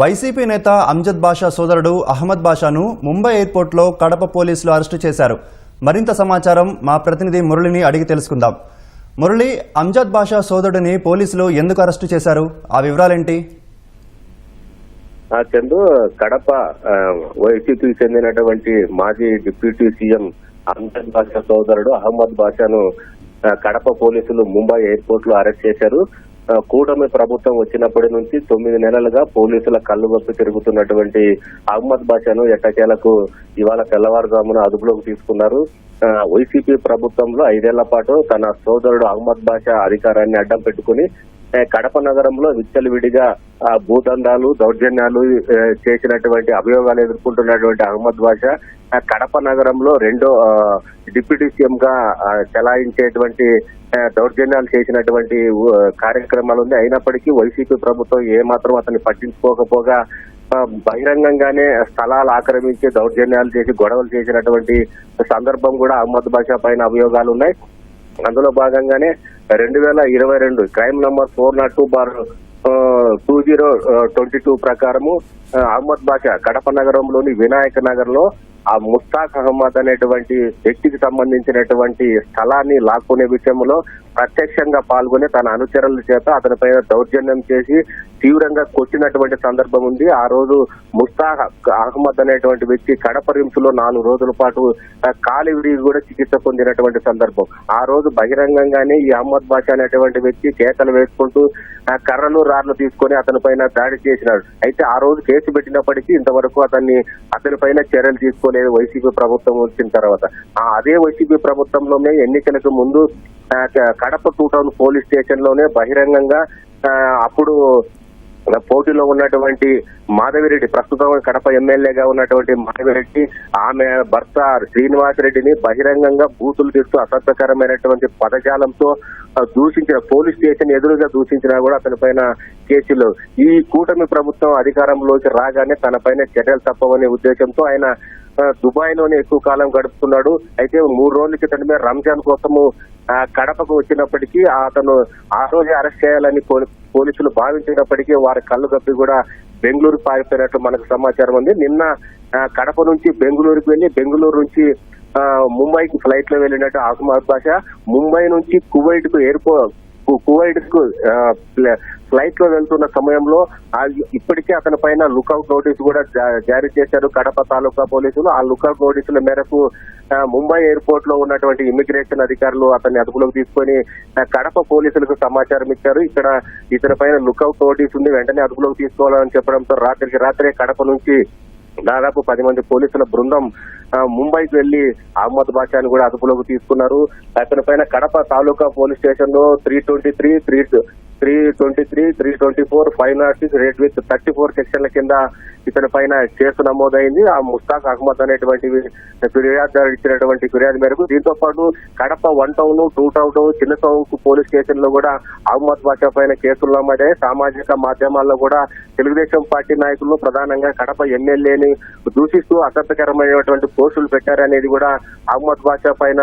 YCP నేత అమ్జద్ బాషా సోదరుడు అహ్మద్ బాషాను ముంబై ఎయిర్పోర్ట్లో కడప పోలీసులు అరెస్టు చేశారు. మరింత సమాచారం మా ప్రతినిధి మురళిని అడిగి తెలుసుకుందాం. మురళి అమ్జద్ బాషా సోదరుడిని పోలీసులు ఎందుకు అరెస్టు చేశారు? ఆ వివరాలేంటి? చందు కడప ఆ, వైసీపీకి చెందినటువంటి మాజీ డిప్యూటీ సీఎం అంజద్ బాషా సోదరుడు అహ్మద్ బాషాను కడప పోలీసులు ముంబై ఎయిర్పోర్ట్లో అరెస్ట్ చేశారు. కూటమి ప్రభుత్వం వచ్చినప్పటి నుంచి తొమ్మిది నెలలుగా పోలీసుల కళ్ళు గొప్పి తిరుగుతున్నటువంటి అహ్మద్ బాషాను ఎట్టకేలకు ఇవాళ తెల్లవారుజామున అదుపులోకి తీసుకున్నారు. వైసీపీ ప్రభుత్వంలో ఐదేళ్ళ పాటు తన సోదరుడు అహ్మద్ బాషా అధికారాన్ని అడ్డం పెట్టుకుని కడప నగరంలో విచ్చలవిడిగా భూదందాలు దౌర్జన్యాలు చేసినటువంటి అభియోగాలు ఎదుర్కొంటున్నటువంటి అహ్మద్ బాషా కడప నగరంలో రెండో డిప్యూటీ సీఎం గా చలాయించేటువంటి దౌర్జన్యాలు చేసినటువంటి కార్యక్రమాలు ఉంది అయినప్పటికీ వైసీపీ ప్రభుత్వం ఏమాత్రం అతన్ని పట్టించుకోకపోగా బహిరంగంగానే స్థలాలు ఆక్రమించి దౌర్జన్యాలు చేసి గొడవలు చేసినటువంటి సందర్భం కూడా అహ్మద్ బాషా పైన అభియోగాలు ఉన్నాయి. అందులో భాగంగానే రెండు వేల ఇరవై రెండు crime number four nought two bar two zero twenty two ప్రకారము అహ్మద్ బాషా కడప నగరంలోని వినాయక నగర్లో ఆ ముస్తాక్ అహ్మద్ అనేటువంటి వ్యక్తికి సంబంధించినటువంటి స్థలాన్ని లాక్కునే విషయంలో ప్రత్యక్షంగా పాల్గొని తన అనుచరుల చేత అతనిపై దౌర్జన్యం చేసి తీవ్రంగా కొట్టినటువంటి సందర్భం ఉంది. ఆ రోజు ముస్తాహ అహ్మద్ అనేటువంటి వ్యక్తి కడప రిమ్స్లో నాలుగు రోజుల పాటు కాలి విడిగి కూడా చికిత్స పొందినటువంటి సందర్భం. ఆ రోజు బహిరంగంగానే ఈ అహ్మద్ బాషా అనేటువంటి వ్యక్తి కేకలు వేసుకుంటూ కర్రలు రాళ్ళు తీసుకొని అతని పైన దాడి చేసినాడు. అయితే ఆ రోజు కేసు పెట్టినప్పటికీ ఇంతవరకు అతన్ని అతని పైన చర్యలు తీసుకోలేదు వైసీపీ ప్రభుత్వం వచ్చిన తర్వాత. ఆ అదే వైసీపీ ప్రభుత్వంలోనే ఎన్నికలకు ముందు కడప టూ టౌన్ పోలీస్ స్టేషన్లోనే బహిరంగంగా అప్పుడు పోటీలో ఉన్నటువంటి మాధవిరెడ్డి ప్రస్తుతం కడప ఎమ్మెల్యేగా ఉన్నటువంటి మాధవిరెడ్డి ఆమె భర్త శ్రీనివాస్ రెడ్డిని బహిరంగంగా బూతులు తీస్తూ అసభ్యకరమైనటువంటి పదజాలంతో దూషించిన పోలీస్ స్టేషన్ ఎదురుగా దూషించినా కూడా అతని పైన కేసులు. ఈ కూటమి ప్రభుత్వం అధికారంలోకి రాగానే తన పైన చర్యలు తప్పవనే ఉద్దేశంతో ఆయన దుబాయ్లోనే ఎక్కువ కాలం గడుపుతున్నాడు. అయితే మూడు రోజుల క్రితమే మీద రంజాన్ కోసము కడపకు వచ్చినప్పటికీ అతను ఆ రోజే అరెస్ట్ చేయాలని పోలీసులు భావించినప్పటికీ వారి కళ్ళు కప్పి కూడా బెంగళూరు పారిపోయినట్లు మనకు సమాచారం ఉంది. నిన్న కడప నుంచి బెంగళూరుకు వెళ్ళి బెంగళూరు నుంచి ముంబైకి ఫ్లైట్లో వెళ్ళినట్టు ఆకుమార్ భాష ముంబై నుంచి కువైట్కు ఎయిర్పోర్ట్ కువైట్కు ఫ్లైట్లో వెళ్తున్న సమయంలో ఇప్పటికే అతని పైన లుకౌట్ నోటీస్ కూడా జా- జారీ చేశారు. కడప తాలూకా పోలీసులు ఆ లుకౌట్ నోటీసుల మేరకు ముంబై ఎయిర్పోర్ట్లో ఉన్నటువంటి ఇమిగ్రేషన్ అధికారులు అతన్ని అదుపులోకి తీసుకొని కడప పోలీసులకు సమాచారం ఇచ్చారు. ఇక్కడ ఇతని పైన లుకౌట్ నోటీస్ ఉంది. వెంటనే అదుపులోకి తీసుకోవాలని చెప్పడంతో రాత్రికి రాత్రే కడప నుంచి దాదాపు పది మంది పోలీసుల బృందం ముంబైకి వెళ్ళి అహ్మద్ బాషాని కూడా అదుపులోకి తీసుకున్నారు. అతని పైన కడప తాలూకా పోలీస్ స్టేషన్లో three twenty three three three twenty three three twenty four five nought six read with thirty four సెక్షన్ల కింద ఇతని పైన కేసు నమోదైంది. ఆ ముస్తాక్ అహ్మద్ అనేటువంటి ఫిర్యాదు ఇచ్చినటువంటి ఫిర్యాదు మేరకు దీంతో పాటు Kadapa one town two town చిన్న టౌన్ పోలీస్ స్టేషన్లో కూడా అహ్మద్ బాషా పైన కేసులు నమోదాయి సామాజిక మాధ్యమాల్లో కూడా తెలుగుదేశం పార్టీ నాయకులు ప్రధానంగా కడప ఎమ్మెల్యేని దూషిస్తూ అసభ్యకరమైనటువంటి పోస్టులు పెట్టారనేది కూడా అహ్మద్ బాషా పైన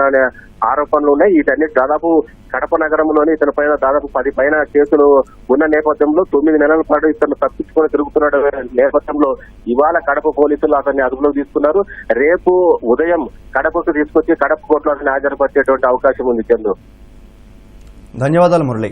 ఆరోపణలు ఉన్నాయి. వీటన్నిటి దాదాపు కడప నగరంలోని ఇతని పైన దాదాపు పది పైన కేసులు ఉన్న నేపథ్యంలో తొమ్మిది నెలల పాటు ఇతను తప్పించుకొని తిరుగుతున్నాడు నేపథ్యంలో ఇవాళ కడప పోలీసులు అతన్ని అదుపులోకి తీసుకున్నారు. రేపు ఉదయం కడపకు తీసుకొచ్చి కడప కోర్టులో అతన్ని హాజరుపరిచేటువంటి అవకాశం ఉంది చందు. ధన్యవాదాలు మురళి.